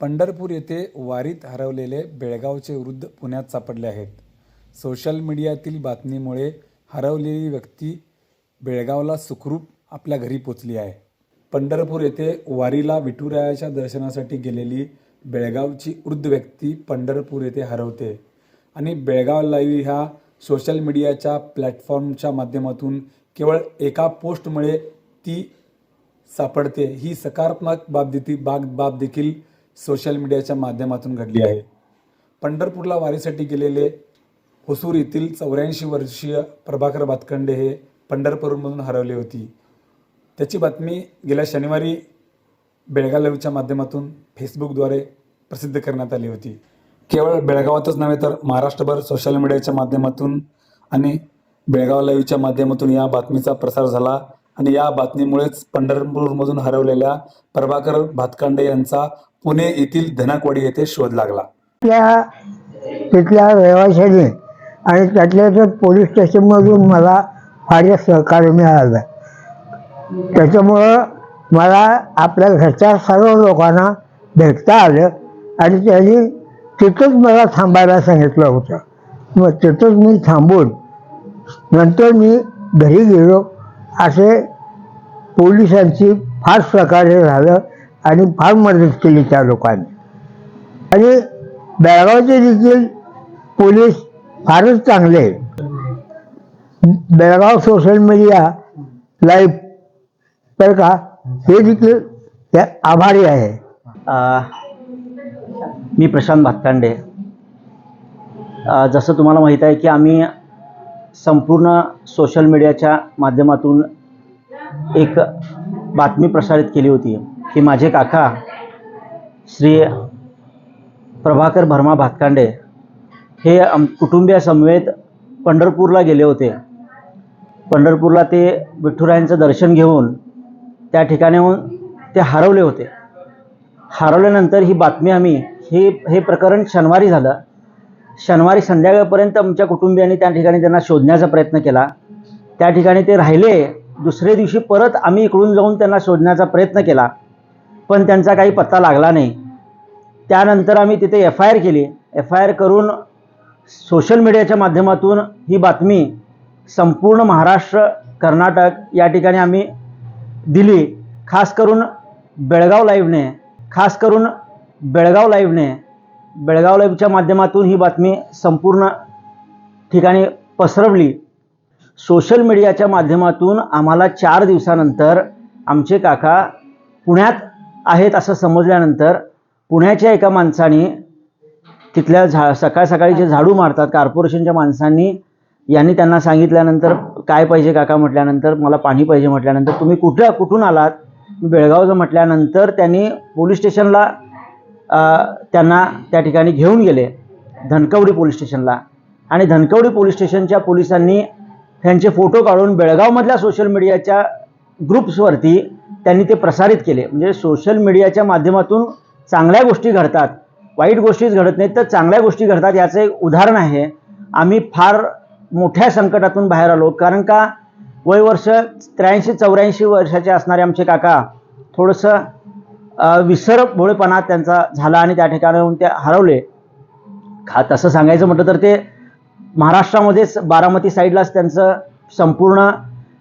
पंढरपूर येथे वारीत हरवलेले बेळगावचे वृद्ध पुण्यात सापडले आहेत. सोशल मीडियातील बातमीमुळे हरवलेली व्यक्ती बेळगावला सुखरूप आपल्या घरी पोचली आहे. पंढरपूर येथे वारीला विठुरायाच्या दर्शनासाठी गेलेली बेळगावची वृद्ध व्यक्ती पंढरपूर येथे हरवते आणि बेळगाव लाईव्ह ह्या सोशल मीडियाच्या प्लॅटफॉर्मच्या माध्यमातून केवळ एका पोस्टमुळे ती सापडते. ही सकारात्मक बाब देती बाग बाब देखील सोशल मीडियाच्या माध्यमातून घडली आहे. पंढरपूरला वारीसाठी गेलेले होसूर येथील चौऱ्याऐंशी वर्षीय प्रभाकर भातखंडे हे पंढरपूरमधून हरवले होती. त्याची बातमी गेल्या शनिवारी बेळगाव लाईव्हच्या माध्यमातून फेसबुकद्वारे प्रसिद्ध करण्यात आली होती. केवळ बेळगावातच नव्हे तर महाराष्ट्रभर सोशल मीडियाच्या माध्यमातून आणि बेळगाव लाईव्हच्या माध्यमातून या बातमीचा प्रसार झाला आणि या बातमीमुळेच पंढरपूरमधून हरवलेल्या प्रभाकर भातकांडे यांचा पुणे येथील धनकवाडी येथे शोध लागला. त्या तिथल्या रहिवाशांनी आणि त्यातल्या त्या पोलीस स्टेशनमधून मला फार सहकार्य मिळालं. त्याच्यामुळं मला आपल्या घरच्या सर्व लोकांना भेटता आलं आणि त्यांनी तिथंच मला थांबायला सांगितलं होतं. मग तिथंच मी थांबून नंतर मी घरी गेलो. असे पोलिसांची फार सहकार्य झालं. आणि फार मदत केली त्या लोकांनी. आणि बेळगावचे देखील पोलीस फारच चांगले बेळगाव सोशल मीडिया लाईव्ह तर का हे देखील आभारी आहे. मी प्रशांत भातकांडे. जसं तुम्हाला माहीत आहे की आम्ही संपूर्ण सोशल मीडियाच्या माध्यमातून एक बातमी प्रसारित केली होती. की माझे काका श्री प्रभाकर भरमा भातकांडे हे आम कुटुंबियासमवेत पंढरपूरला गेले होते. पंढरपूरला ते विठ्ठुरायांचं दर्शन घेऊन त्या ठिकाणाहून ते हरवले होते. हरवल्यानंतर ही बातमी आम्ही हे हे प्रकरण शनिवारी झालं. शनिवारी संध्याकाळपर्यंत आमच्या कुटुंबियांनी त्या ठिकाणी त्यांना शोधण्याचा प्रयत्न केला. त्या ठिकाणी ते राहिले. दुसऱ्या दिवशी परत आम्ही इकडून जाऊन त्यांना शोधण्याचा प्रयत्न केला. पण त्यांचा काही पत्ता लागला नाही. त्यानंतर आम्ही तिथे एफ आय आर केली. एफ आय आर करून सोशल मीडियाच्या माध्यमातून ही बातमी संपूर्ण महाराष्ट्र कर्नाटक या ठिकाणी आम्ही दिली. खास करून बेळगाव लाईव्हने खास करून बेळगाव लाईव्हने बेळगाव लाईव्हच्या माध्यमातून ही बातमी संपूर्ण ठिकाणी पसरवली. सोशल मीडियाच्या माध्यमातून आम्हाला चार दिवसानंतर आमचे काका पुण्यात आहेत असं समजल्यानंतर पुण्याच्या एका माणसाने तिथल्या झा सकाळ सकाळी जे झाडू मारतात कॉर्पोरेशनच्या माणसांनी यांनी त्यांना सांगितल्यानंतर काय पाहिजे काका म्हटल्यानंतर मला पाणी पाहिजे म्हटल्यानंतर तुम्ही कुठं कुठून आलात? बेळगावचं म्हटल्यानंतर त्यांनी पोलीस स्टेशनला त्यांना त्या ठिकाणी घेऊन गेले धनकवडी पोलीस स्टेशनला. आणि धनकवडी पोलीस स्टेशनच्या पोलिसांनी त्यांचे फोटो काढून बेळगावमधल्या सोशल मीडियाच्या ग्रुप्सवरती त्यांनी ते प्रसारित केले. म्हणजे सोशल मीडियाच्या माध्यमातून चांगल्या गोष्टी घडतात. वाईट गोष्टीच घडत नाहीत तर चांगल्या गोष्टी घडतात याचं एक उदाहरण आहे. आम्ही फार मोठ्या संकटातून बाहेर आलो. कारण का? वय वर्ष त्र्याऐंशी चौऱ्याऐंशी वर्षाचे असणारे आमचे काका थोडंसं विसर भोळेपणा त्यांचा झाला आणि त्या ठिकाणाहून ते हरवले. खा तसं सांगायचं म्हटलं तर ते महाराष्ट्रामध्येच बारामती साईडलाच त्यांचं संपूर्ण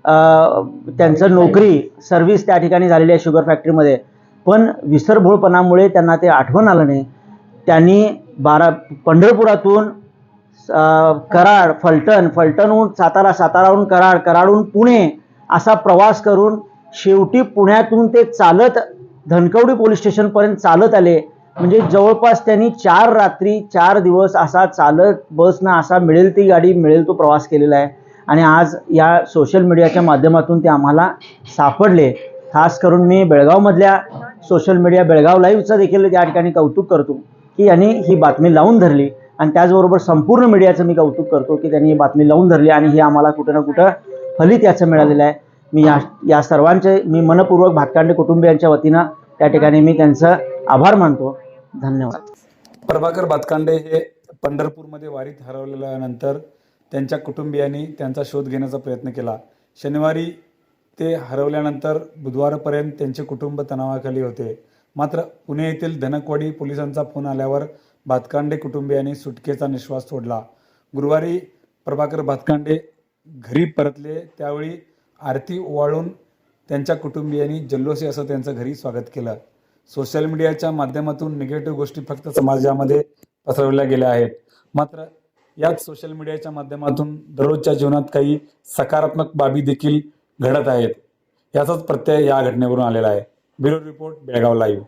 त्यांचं नोकरी सर्व्हिस त्या ठिकाणी झालेली आहे शुगर फॅक्टरीमध्ये पण विसरभोळपणामुळे त्यांना ते आठवण आलं नाही. त्यांनी बारा पंढरपुरातून कराड फलटण फलटणहून सातारा साताराहून कराड कराडहून पुणे असा प्रवास करून शेवटी पुण्यातून ते चालत धनकवडी पोलीस स्टेशनपर्यंत चालत आले. म्हणजे जवळपास त्यांनी चार रात्री चार दिवस असा चालत बसनं असा मिळेल ती गाडी मिळेल तो प्रवास केलेला आहे. आणि आज या सोशल मीडियाच्या माध्यमातून ते आम्हाला सापडले. खास करून मी बेळगावमधल्या सोशल मीडिया बेळगाव लाईव्हचं देखील या ठिकाणी कौतुक करतो की यांनी ही बातमी लावून धरली. आणि त्याचबरोबर संपूर्ण मीडियाचं मी कौतुक करतो की त्यांनी ही बातमी लावून धरली आणि हे आम्हाला कुठं ना कुठं फलित याचं मिळालेलं आहे. मी या या सर्वांचे मी मनपूर्वक भातकांडे कुटुंबियांच्या वतीनं त्या ठिकाणी मी त्यांचं आभार मानतो. धन्यवाद. प्रभाकर भातकांडे हे पंढरपूरमध्ये वारीत हरवलेल्यानंतर त्यांच्या कुटुंबियांनी त्यांचा शोध घेण्याचा प्रयत्न केला. शनिवारी ते हरवल्यानंतर बुधवारपर्यंत त्यांचे कुटुंब तणावाखाली होते. मात्र पुणे येथील धनकवाडी पोलिसांचा फोन आल्यावर भातकांडे कुटुंबियांनी सुटकेचा निश्वास सोडला. गुरुवारी प्रभाकर भातकांडे घरी परतले. त्यावेळी आरती ओवाळून त्यांच्या कुटुंबियांनी जल्लोषी असं त्यांचं घरी स्वागत केलं. सोशल मीडियाच्या माध्यमातून निगेटिव्ह गोष्टी फक्त समाजामध्ये पसरवल्या गेल्या आहेत. मात्र याच सोशल मीडियाच्या माध्यमातून दररोजच्या जीवनात काही सकारात्मक बाबी देखील घडत आहेत. याचाच प्रत्यय या घटनेवरून आलेला आहे. Bureau report Belgaum live